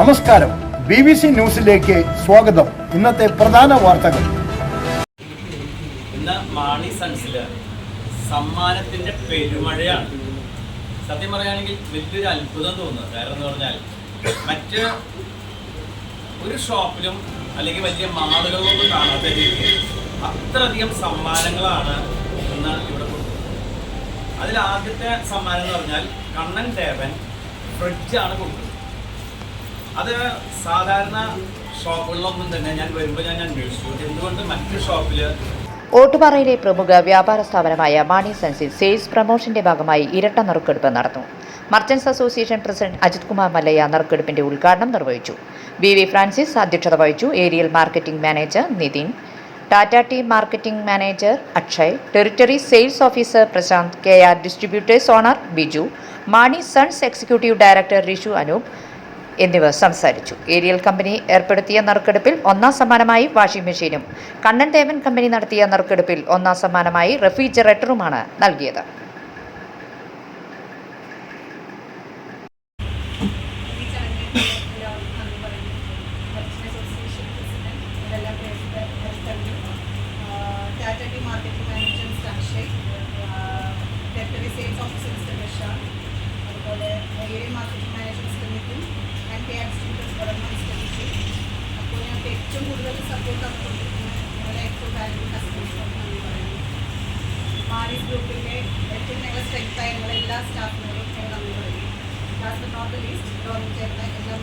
നമസ്കാരം. B B C ന്യൂസിലേക്ക് സ്വാഗതം. ഇന്നത്തെ പ്രധാന വാർത്തകൾ. ഇന്ന് മാണി സൺസിൽ സമ്മാനത്തിന്റെ പെരുമഴയാണ്. സത്യം പറയുകയാണെങ്കിൽ വലിയൊരു അത്ഭുതം തോന്നുന്നു. കാരണം എന്ന് പറഞ്ഞാൽ മറ്റ് ഒരു ഷോപ്പിലും അല്ലെങ്കിൽ വലിയ മാളുകളിലൊന്നും കാണാത്ത രീതിയിൽ അത്രയധികം സമ്മാനങ്ങളാണ് ഇന്ന് ഇവിടെ കൊടുക്കുന്നത്. അതിൽ ആദ്യത്തെ സമ്മാനം എന്ന് പറഞ്ഞാൽ കണ്ണൻ ദേവൻ ഫ്രിഡ്ജാണ് കൊടുക്കുന്നത്. അത് സാധാരണ ഷോപ്പുകളിലൊന്നും തന്നെ ഞാൻ വരുമ്പോൾ ഞാൻ അന്വേഷിച്ചു. എന്തുകൊണ്ട് മറ്റു ഷോപ്പിൽ ഓട്ടുപാറയിലെ പ്രമുഖ വ്യാപാര സ്ഥാപനമായ മാണി സെൻസിൽ സെയിൽസ് പ്രമോഷന്റെ ഭാഗമായി ഇരട്ട നറുക്കെടുപ്പ് നടന്നു. Merchants association president Ajith Kumar Mallayya നറുക്കെടുപ്പിന്റെ ഉദ്ഘാടനം നിർവഹിച്ചു. വി വി ഫ്രാൻസിസ് അധ്യക്ഷത വഹിച്ചു. Ariel marketing manager Nithin Tata team marketing manager Akshay territory sales officer Prashanth K R distributors owner Biju Mani sons executive director Rishu Anoop എന്നിവർ സംസാരിച്ചു. Aerial company ഏർപ്പെടുത്തിയ നറുക്കെടുപ്പിൽ ഒന്നാം സമ്മാനമായി washing മെഷീനും കണ്ണൻ ദേവൻ കമ്പനി നടത്തിയ നറുക്കെടുപ്പിൽ ഒന്നാം സമ്മാനമായി റെഫ്രിജറേറ്ററുമാണ് നൽകിയത്. ഈ ചടങ്ങിൽ എല്ലാവർക്കും നന്ദി പറയുന്നു മർച്ചന്റ് അസോസിയേഷൻ പ്രസിഡന്റ് ഇതെല്ലാം president Tata T marketing manager mister Akshay territory sales officer mister Prashanth അതുപോലെ area marketing manager mister Nithin and K R distributors ശ്രമിച്ചു അപ്പോൾ ഞങ്ങൾക്ക് ഏറ്റവും കൂടുതൽ സപ്പോർട്ട് തന്നുകൊണ്ടിരിക്കുന്ന ഞങ്ങളുടെ ഏറ്റവും വാല്യൂ കസ്റ്റമേഴ്സിനോട് നന്ദി പറയുന്നു. മാരീസ് ഗ്രൂപ്പിന്റെ ഏറ്റവും ഞങ്ങളുടെ സ്ട്രെങ്ത് ഞങ്ങളുടെ എല്ലാ സ്റ്റാഫിനോടും ഞങ്ങൾ നന്ദി പറയുന്നു ലാസ്റ്റ് നോട്ട് ലീസ്റ്റ് ലോകം ചേർന്ന എല്ലാ